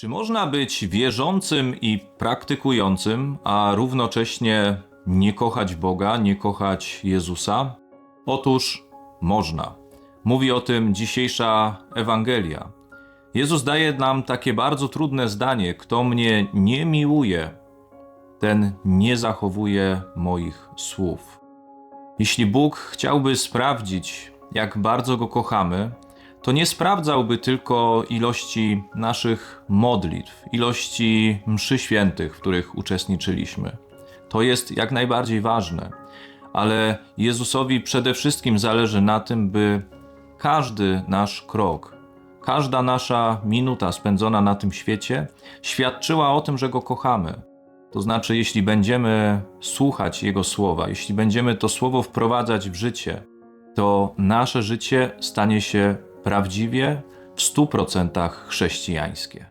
Czy można być wierzącym i praktykującym, a równocześnie nie kochać Boga, nie kochać Jezusa? Otóż można. Mówi o tym dzisiejsza Ewangelia. Jezus daje nam takie bardzo trudne zdanie: Kto mnie nie miłuje, ten nie zachowuje moich słów. Jeśli Bóg chciałby sprawdzić, jak bardzo go kochamy, to nie sprawdzałby tylko ilości naszych modlitw, ilości mszy świętych, w których uczestniczyliśmy. To jest jak najbardziej ważne, ale Jezusowi przede wszystkim zależy na tym, by każdy nasz krok, każda nasza minuta spędzona na tym świecie świadczyła o tym, że go kochamy. To znaczy, jeśli będziemy słuchać Jego słowa, jeśli będziemy to słowo wprowadzać w życie, to nasze życie stanie się prawdziwie w 100% chrześcijańskie.